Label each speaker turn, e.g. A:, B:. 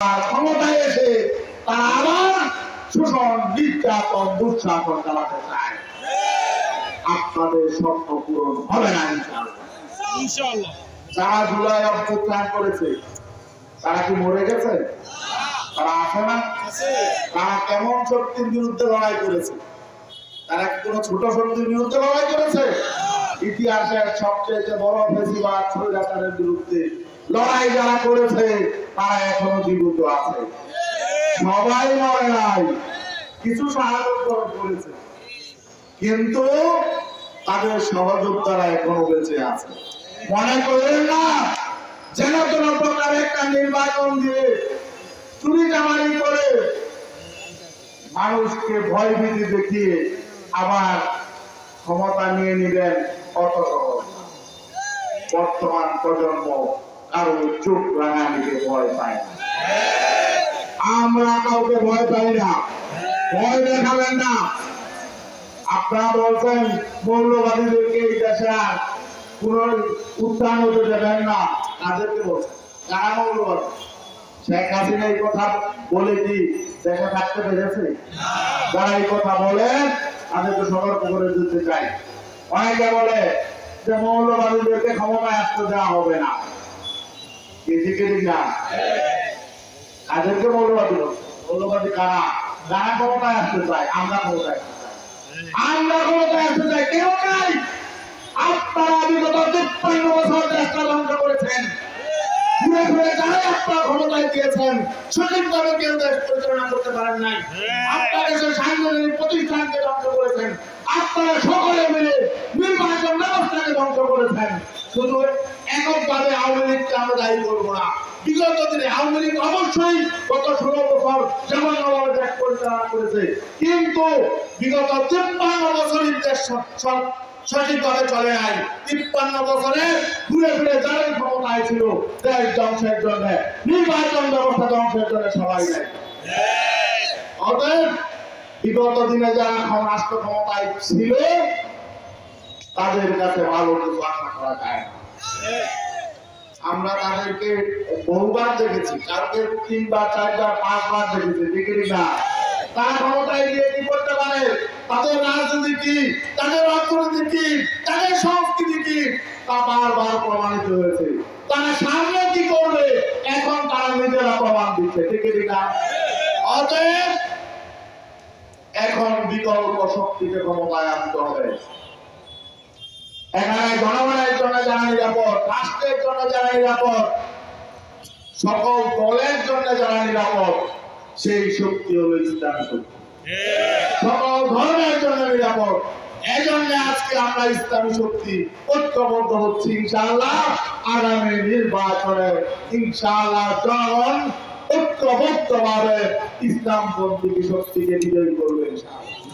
A: আর ক্ষমতায় এসে তারা আবার শোষণ নির্যাতন দুঃশাসন চালাতে চায়। আপনাদের স্বপ্ন পূরণ হবে না ইনশাআল্লাহ। যারা জুলাই অভ্যুত্থান করেছে তারা কি মরে গেছে? তারা আছে না? তারা কেমন শক্তির বিরুদ্ধে লড়াই করেছে? তারা কি কোনো ছোট শক্তির বিরুদ্ধে লড়াই করেছে? ইতিহাসের সবচেয়ে বড় ফেসিবাদ স্বৈরাচারের বিরুদ্ধে লড়াই যারা করেছে, তারা এখনও জীবিত আছে। সবাই নাই, কিছু সাহায্য করেছে। কিন্তু তাদের সহযোদ্ধারা এখনও বেঁচে আছে। মনে করেন না, যেন কোন প্রকার একটা নির্বাচন দিয়ে চুরি চামারি করে মানুষকে ভয় ভীতি দেখিয়ে আবার ক্ষমতা নিয়ে নিবেন অত বর্তমান প্রজন্ম কারও চোখ রাঙানিকে ভয় পায় না। আমরা কাউকে ভয় পাই না। ভয় দেখাবেন না। আপনারা বলছেন, মৌলবাদীদেরকে এই দেশে আর উত্থান হতে দেবেন না। কারা মৌলবাদী? শেখ হাসিনা এই কথা বলে কি দেশে থাকতে পেরেছে? যারা এই কথা বলেন তাদেরকে সতর্ক করে দিতে চাই। অনেকে বলে যে, মৌলবাদীদেরকে ক্ষমতায় আসতে দেওয়া হবে না। না মৌলবাদী মৌলবাদী কারা? যারা ক্ষমতায় আসতে চায়, আমরা ক্ষমতায় আমরা ক্ষমতায় আসতে চাই কেউ নাই। আপনারা বিগত তিপ্পান্ন বছর দেশটা করতে পারেন নাই। আপনার দেশের সাংবিধানিক প্রতিষ্ঠানকে ধ্বংস করেছেন। আপনারা সকলে মিলে নির্বাচন ব্যবস্থাকে ধ্বংস করেছেন। শুধু আমরা দায়ী না। বিগত দিনে আওয়ামী লীগ অবশ্যই গত ষোলো যেমন পরিচালনা করেছে, কিন্তু বিগত তিপ্পান্ন দেশ সঠিকভাবে চলে তিপ্পান্ন বছরে ঘুরে ফিরে যারাই ছিল ধ্বংসের জন্য, নির্বাচন ব্যবস্থা ধ্বংসের জন্য সবাই অতএব বিগত দিনে যারা রাষ্ট্র ক্ষমতায় ছিল, তাদের কাছে ভালো কিছু আশা করা যায় না। আমরা তাদেরকে বহুবার দেখেছি, কালকে তিনবার, চারবার, পাঁচবার দেখেছি ডিগ্রি না। তারা ক্ষমতায় গিয়ে কি করতে পারে? তাদের রাজনীতি কি? তাদের অর্থনীতি কি? তাদের সংস্কৃতি কি? তা বারবার প্রমাণিত হয়েছে। তারা সামনে কি করবে? এখন তারা নিজেরা প্রমাণ দিচ্ছে ডিগ্রি না। অতএব, এখন বিকল্প শক্তিকে ক্ষমতায় আনতে হবে। এখানে জনগণের জন্য রাষ্ট্রের জন্য যারা নিরাপদ, সকল দলের জন্য যারা নিরাপদ, সেই শক্তি হলো ইসলামী শক্তি। সকল ধর্মের জন্য নিরাপদ। এজন্য আজকে আমরা ইসলামী শক্তি ঐক্যবদ্ধ হচ্ছি, ইনশাআল্লাহ আগামী নির্বাচনে ইনশাআল্লাহ জনগণ ঐক্যবদ্ধ ভাবে ইসলাম পন্থী শক্তিকে বিজয়ী করবে, ইনশাআল্লাহ।